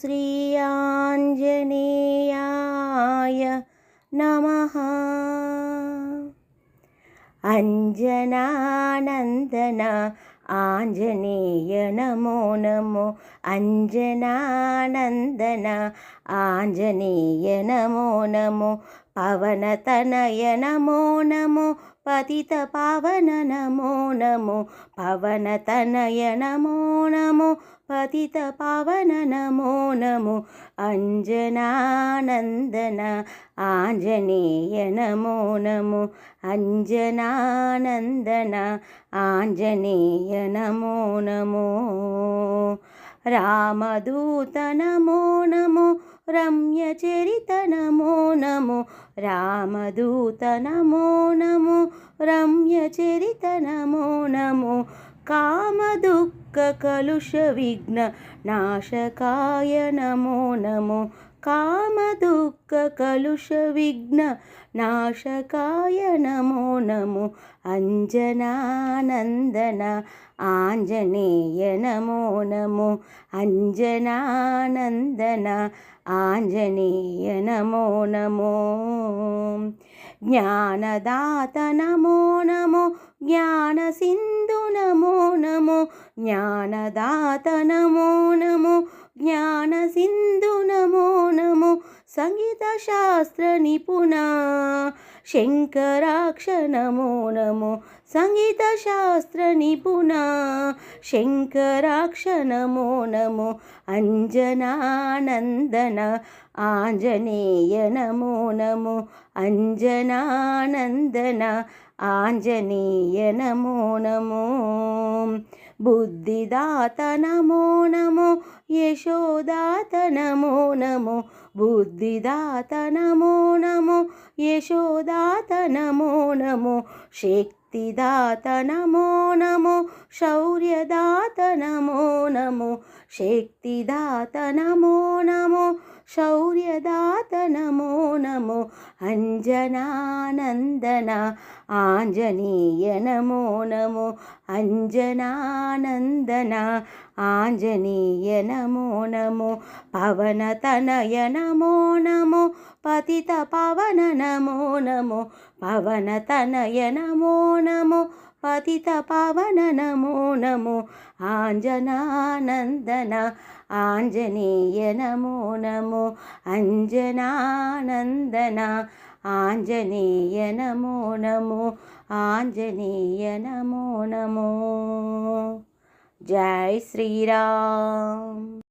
श्री आञ्जनेयाय नमः। अञ्जनानन्दन आञ्जनेय नमो नमो। अञ्जनानन्दन आञ्जनेय नमो नमो। पवनतनय नमो नमो। पतितपावन नमो नमो। पवनतनय नमो नमो पतितपावन नमो नमो। अञ्जनानन्दन आञ्जनेय नमो नमो। अञ्जनानन्दन आञ्जनेय नमो नमो। रामदूत नमो नमो रम्यचरित नमो नमो। रामदूत नमो नमो रम्यचरित नमो नमो कामदुःखकलुषविघ्ननाशकाय नमो नमो। कामदुःखकलुषविघ्ननाशकाय नमो नमो। अञ्जनानन्दन आञ्जनेय नमो नमो। अञ्जनानन्दन आञ्जनेय नमो नमो ज्ञानदात नमो नमो ज्ञानसिन्धु नमो नमो ज्ञानदात नमो नमो ज्ञानसिन्धु नमो नमो सङ्गीतशास्त्रनिपुणा। शङ्कराक्ष नमो। नमो सङ्गीतशास्त्रनिपुणा। शङ्कराक्ष नमो नमो। अञ्जनानन्दन। आञ्जनेय नमो नमो। अञ्जनानन्दन। आञ्जनेय नमो नमो बुद्धिदात नमो नमो यशोदात नमो नमो बुद्धिदात नमो नमो यशोदात नमो नमो शक्तिदात नमो नमो शौर्यदात नमो नमो शक्तिदात नमो नमो शौर्यदात नमो नमो अञ्जनानन्दन आञ्जनेय नमो नमो अञ्जनानन्दन आञ्जनेय नमो नमो पवनतनय नमो नमो पतितपावन नमो नमो पवनतनय नमो नमो पतितपावन नमो नमो आञ्जनानन्दन आञ्जनेय नमो नमो अञ्जनानन्दन आञ्जनेय नमो नमो आञ्जनेय नमो नमो। जय श्रीराम